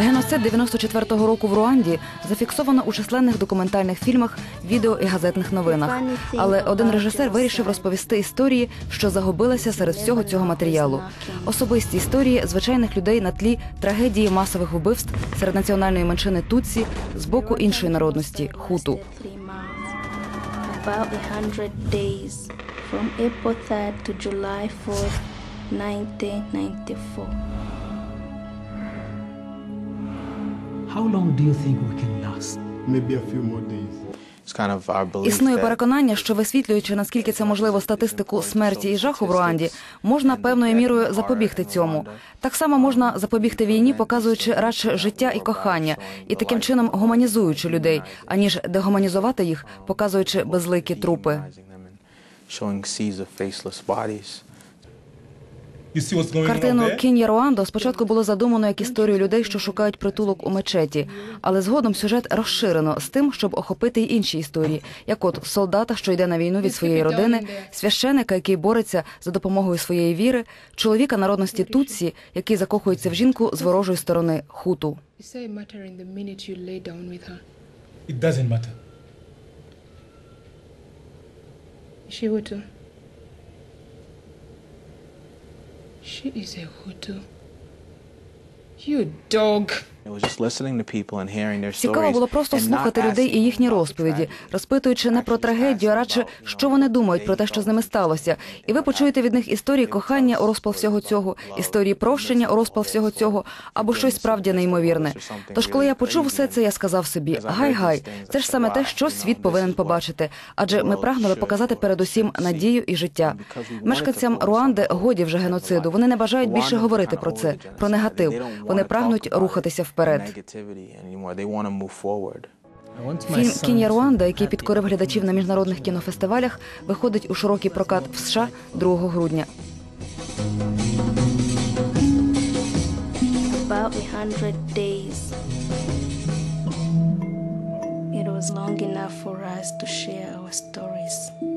Геноцид 94-го року в Руанді зафіксовано у численних документальних фільмах, відео і газетних новинах. Але один режисер вирішив розповісти історії, що загубилися серед всього цього матеріалу. Особисті історії звичайних людей на тлі трагедії масових вбивств серед національної меншини Тутсі з боку іншої народності хуту. About from April 3rd to July 4th, 1994. How long do you think we can last? maybe a few more days. It's kind of our belief Існує переконання, що висвітлюючи наскільки це можливо статистику смерті і жаху в Руанді, можна певною мірою запобігти цьому. Так само можна запобігти війні, показуючи радше життя і кохання, і таким чином гуманізуючи людей, аніж дегуманізувати їх, показуючи безликі трупи. Картину there? Кін'я Руандо спочатку було задумано як історію людей, що шукають притулок у мечеті, але згодом сюжет розширено з тим, щоб охопити й інші історії, як от солдата, що йде на війну від своєї родини, священика, який бореться за допомогою своєї віри, чоловіка народності Тутсі, який закохується в жінку з ворожої сторони хуту. It doesn't matter. She is a Hutu. You dog. Цікаво було просто слухати людей і їхні розповіді, розпитуючи не про трагедію, а радше що вони думають про те, що з ними сталося. І ви почуєте від них історії кохання у розпал всього цього, історії прощення у розпал всього цього, або щось справді неймовірне. Тож, коли я почув все це, я сказав собі: гай гай, це ж саме те, що світ повинен побачити. Адже ми прагнули показати передусім надію і життя. Мешканцям Руанди годі вже геноциду. Вони не бажають більше говорити про це, про негатив. Вони прагнуть рухатися вперед. Фільм to Руанда, який підкорив глядачів на міжнародних кінофестивалях, виходить у широкий прокат в США 2 грудня. About days. It was long enough for us to share our stories.